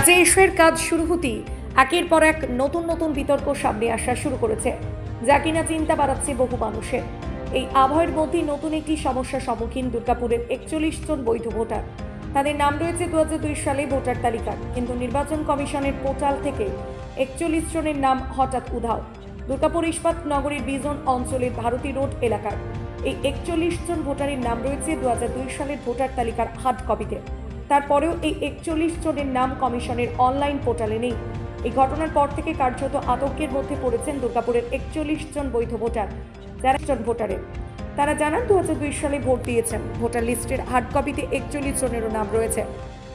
রাজ্যে এসের কাজ শুরু হতেই একের পর এক নতুন নতুন বিতর্ক সামনে আসা শুরু করেছে। যা কিনা চিন্তা বাড়াচ্ছে বহু মানুষের। এই আবহের মধ্যেই নতুন একটি সমস্যার সম্মুখীন দুর্গাপুরের একচল্লিশ জন বৈধ ভোটার। তাদের নাম রয়েছে দু সালে ভোটার তালিকার কিন্তু নির্বাচন কমিশনের পোর্টাল থেকে একচল্লিশ জনের নাম হঠাৎ উধাও। দুর্গাপুর ইস্পাত নগরীর বিজন অঞ্চলের ভারতী রোড এলাকার এই একচল্লিশ জন ভোটারের নাম রয়েছে দু সালের ভোটার তালিকার হার্ড কপিতে। তারপরেও এই একচল্লিশ জনের নাম কমিশনের অনলাইন পোর্টালে নেই। এই ঘটনার পর থেকে কার্যত আতঙ্কের মধ্যে পড়েছেন দুর্গাপুরের একচল্লিশ জন বৈধ ভোটার, যারা জন ভোটারের তারা জানান দু সালে ভোট দিয়েছেন। ভোটার লিস্টের হার্ড কপিতে একচল্লিশ জনেরও নাম রয়েছে।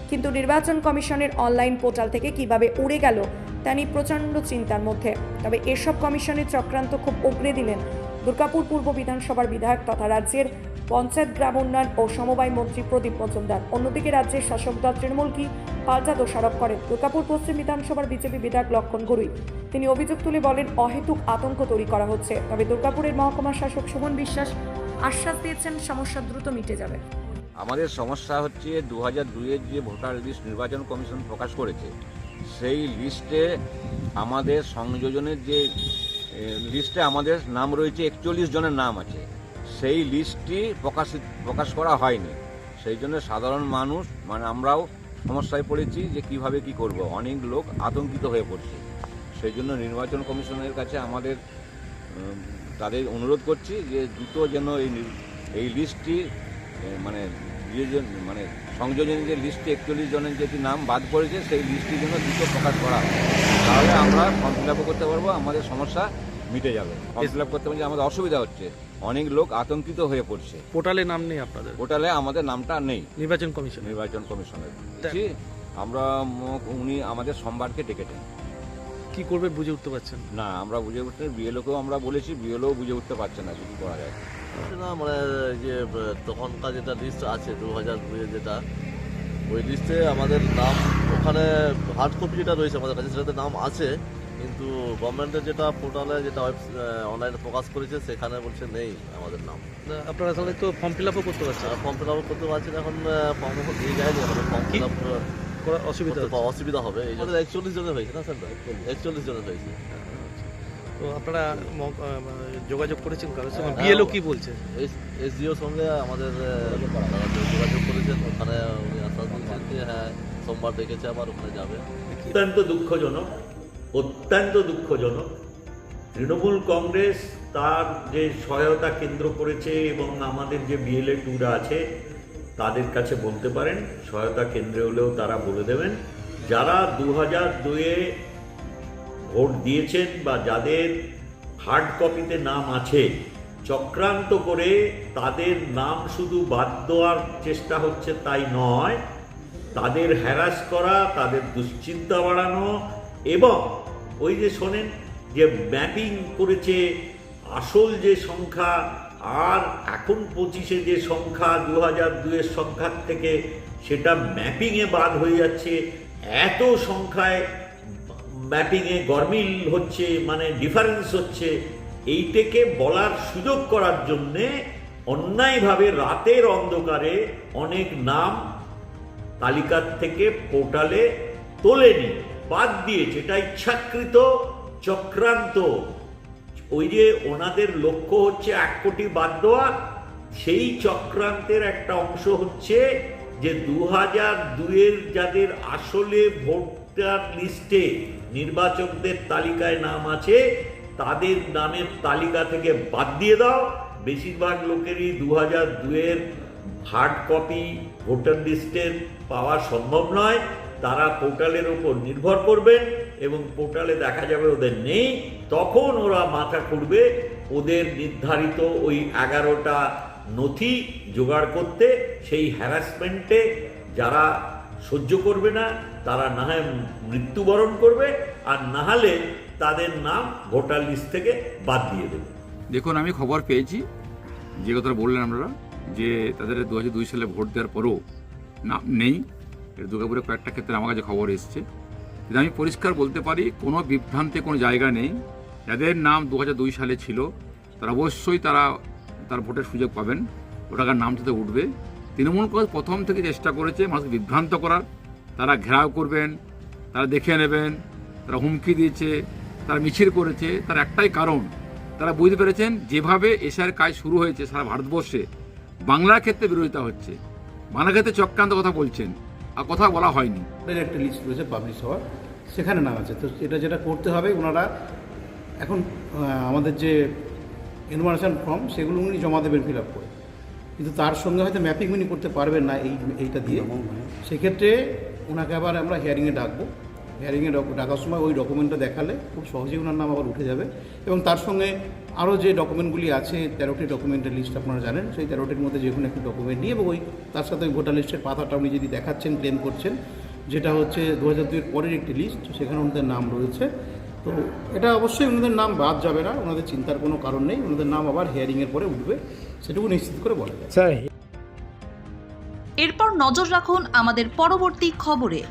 কিন্তু নির্বাচন কমিশনের অনলাইন পোর্টাল থেকে কীভাবে উড়ে গেল, তা নিয়ে প্রচণ্ড চিন্তার মধ্যে। তবে এসব কমিশনের চক্রান্ত খুব উগড়ে দিলেন দুর্গাপুর পূর্ব বিধানসভার বিধায়ক তথা রাজ্যের পঞ্চায়েত গ্রাম উন্নয়ন ও সমবায় মন্ত্রী প্রদীপ মজুমদার। অন্যদিকে রাজ্যের শাসক দল তৃণমূল কি পাল্টা দোষারোপ করেন? দুর্গাপুর পশ্চিম বিধানসভার বিজেপি বিধায়ক লক্ষণ গরুই। তিনি অভিযোগ তুলে বলেন, অহেতুক আতঙ্ক তৈরি করা হচ্ছে। তবে দুর্গাপুরের মহকুমা শাসক সুমন বিশ্বাস আশ্বাস দিয়েছেন, সমস্যা দ্রুত মিটে যাবে। আমাদের সমস্যা হচ্ছে দু হাজার দুইয়ের যে ভোটার লিস্ট নির্বাচন কমিশন প্রকাশ করেছে, সেই লিস্টে আমাদের সংযোজনের যে লিস্টে আমাদের নাম রয়েছে, একচল্লিশ জনের নাম আছে। সেই লিস্টটি প্রকাশিত, প্রকাশ করা হয়নি। সেই জন্য সাধারণ মানুষ মানে আমরাও সমস্যায় পড়েছি যে কীভাবে কি করব। অনেক লোক আতঙ্কিত হয়ে পড়ছে। সেই জন্য নির্বাচন কমিশনের কাছে আমাদের তাদের অনুরোধ করছি যে দ্রুত যেন এই এই লিস্টটি মানে মানে সংযোজনের যে লিস্টে, একচল্লিশ জনের যেটি নাম বাদ পড়েছে, সেই লিস্টটি যেন দ্রুত প্রকাশ করা হয়। তাহলে আমরা ফর্ম ফিল করতে পারব। আমাদের সমস্যা মিটে যাবে। ফর্ম ফিল আপ করতে পারলে আমাদের অসুবিধা হচ্ছে। অনেক লোক আতঙ্কিত হয়ে পড়ছে। পোর্টালে নাম নেই আপনাদের? পোর্টালে আমাদের নামটা নেই। নির্বাচন কমিশন। নির্বাচন কমিশনের। আমরা উনি আমাদের সোমবারকে ডেকেছেন। কি করবে বুঝে উঠতে পারছেন না? আমরা বুঝে উঠতে বিএলওকেও আমরা বলেছি বিএলও বুঝে উঠতে পারছে না কি করা যায়। না মানে যে তখনকার যেটা লিস্ট আছে দু হাজার দুয়ে যেটা ওই লিস্টে আমাদের নাম ওখানে হার্ড কপি যেটা রয়েছে আমাদের কাছে সেটাতে নাম আছে। কিন্তু গভর্নমেন্টের যেটা পোর্টালে যেটা অনলাইনে প্রকাশ করেছে সেখানে বলছে নেই আমাদের নাম। না, আপনারা তাহলে তো ফর্ম ফিল আপও করতে পারছেন। ফর্ম ফিল আপ করতে পারছি না এখন ফর্ম দিয়ে যায়নি এখন ফর্ম ফিল আপ করার অসুবিধা। অসুবিধা হবে এই জন্য। একচল্লিশ জনের হয়েছে না স্যার? একচল্লিশ জনের হয়েছে। তো আপনারা যোগাযোগ করেছেন কারোর সঙ্গে? হ্যাঁ, বিএলও কি বলছে? এসডিওর সঙ্গে আমাদের যোগাযোগ করেছেন ওখানে উনি আশ্বাস দিয়েছেন যে হ্যাঁ সোমবার ডেকেছে আবার ওখানে যাবে। অত্যন্ত দুঃখজনক অত্যন্ত দুঃখজনক। তৃণমূল কংগ্রেস তার যে সহায়তা কেন্দ্র করেছে এবং আমাদের যে বিএলএ টুরা আছে, তাদের কাছে বলতে পারেন, সহায়তা কেন্দ্রে হলেও তারা বলে দেবেন। যারা দু হাজার দুয়ে ভোট দিয়েছেন বা যাদের হার্ড কপিতে নাম আছে, চক্রান্ত করে তাদের নাম শুধু বাদ দেওয়ার চেষ্টা হচ্ছে তাই নয়, তাদের হ্যারাস করা, তাদের দুশ্চিন্তা বাড়ানো এবং ওই যে শোনেন যে ম্যাপিং করেছে আসল যে সংখ্যা আর এখন পঁচিশে যে সংখ্যা দু হাজার দুয়ের সংখ্যার থেকে সেটা ম্যাপিংয়ে বাদ হয়ে যাচ্ছে। এত সংখ্যায় ম্যাপিংয়ে গরমিল হচ্ছে মানে ডিফারেন্স হচ্ছে। এইটাকে বলার সুযোগ করার জন্যে অন্যায়ভাবে রাতের অন্ধকারে অনেক নাম তালিকার থেকে পোর্টালে তোলেনি। বাদ দিয়েছে এটা ইচ্ছাকৃত চক্রান্ত, ওই যে ওনাদের লক্ষ্য হচ্ছে এক কোটি বাদ দেওয়া, সেই চক্রান্তের একটা অংশ হচ্ছে যে দু হাজার দুয়ের যাদের আসলে ভোটার লিস্টে নির্বাচকদের তালিকায় নাম আছে, তাদের নামের তালিকা থেকে বাদ দিয়ে দাও। বেশিরভাগ লোকেরই দু হাজার দুয়ের হার্ড কপি ভোটার লিস্টের পাওয়া সম্ভব নয়। তারা পোর্টালের ওপর নির্ভর করবেন এবং পোর্টালে দেখা যাবে ওদের নেই, তখন ওরা মাথা খুঁড়বে ওদের নির্ধারিত ওই এগারোটা নথি জোগাড় করতে, সেই হ্যারাসমেন্টে যারা সহ্য করবে না, তারা না হয় মৃত্যুবরণ করবে, আর না হলে তাদের নাম ভোটার লিস্ট থেকে বাদ দিয়ে দেবে। দেখুন, আমি খবর পেয়েছি, যে কথাটা বললেন আপনারা, যে তাদের দু হাজার দুই সালে ভোট দেওয়ার পরও নাম নেই দুর্গাপুরে কয়েকটা ক্ষেত্রে আমার কাছে খবর এসছে। কিন্তু আমি পরিষ্কার বলতে পারি, কোনো বিভ্রান্তে কোনো জায়গা নেই। যাদের নাম দু হাজার দুই সালে ছিল, তারা অবশ্যই তারা তার ভোটের সুযোগ পাবেন। ওটাকার নাম তাতে উঠবে। তৃণমূল কংগ্রেস প্রথম থেকে চেষ্টা করেছে মানুষকে বিভ্রান্ত করার। তারা ঘেরাও করবেন, তারা দেখে নেবেন, তারা হুমকি দিয়েছে, তারা মিছিল করেছে। তার একটাই কারণ, তারা বুঝতে পেরেছেন, যেভাবে এশিয়ার কাজ শুরু হয়েছে সারা ভারতবর্ষে, বাংলার ক্ষেত্রে বিরোধিতা হচ্ছে। বাংলার ক্ষেত্রে চক্রান্ত কথা বলছেন। আর কথা বলা হয়নি। এর একটা লিস্ট রয়েছে পাবলিশ হওয়ার। সেখানে নাম আছে। তো এটা যেটা করতে হবে ওনারা এখন আমাদের যে ইনফরমেশান ফর্ম সেগুলো উনি জমা দেবেন ফিল আপ করে। কিন্তু তার সঙ্গে হয়তো ম্যাপিং উনি করতে পারবেন না এই এইটা দিয়ে। সেক্ষেত্রে ওনাকে আবার আমরা হিয়ারিংয়ে ডাকবো। হিয়ারিংয়ে ডাকার সময় ওই ডকুমেন্টটা দেখালে খুব সহজেই ওনার নাম আবার উঠে যাবে। এবং তার সঙ্গে আরও যে ডকুমেন্টগুলি আছে, তেরোটি ডকুমেন্টের লিস্ট আপনারা জানেন, সেই তেরোটির মধ্যে যে কোনো একটি ডকুমেন্ট নিয়ে এবং ওই তার সাথে ওই ভোটার লিস্টের পাতাটা উনি যদি দেখাচ্ছেন ক্লেম করছেন, যেটা হচ্ছে দু হাজার দুইয়ের পরের একটি লিস্ট সেখানে ওনাদের নাম রয়েছে। তো এটা অবশ্যই ওনাদের নাম বাদ যাবে না, ওনাদের চিন্তার কোনো কারণ নেই, ওনাদের নাম আবার হিয়ারিংয়ের পরে উঠবে, সেটুকু নিশ্চিত করে বলা যায়। এরপর নজর রাখুন আমাদের পরবর্তী খবরে।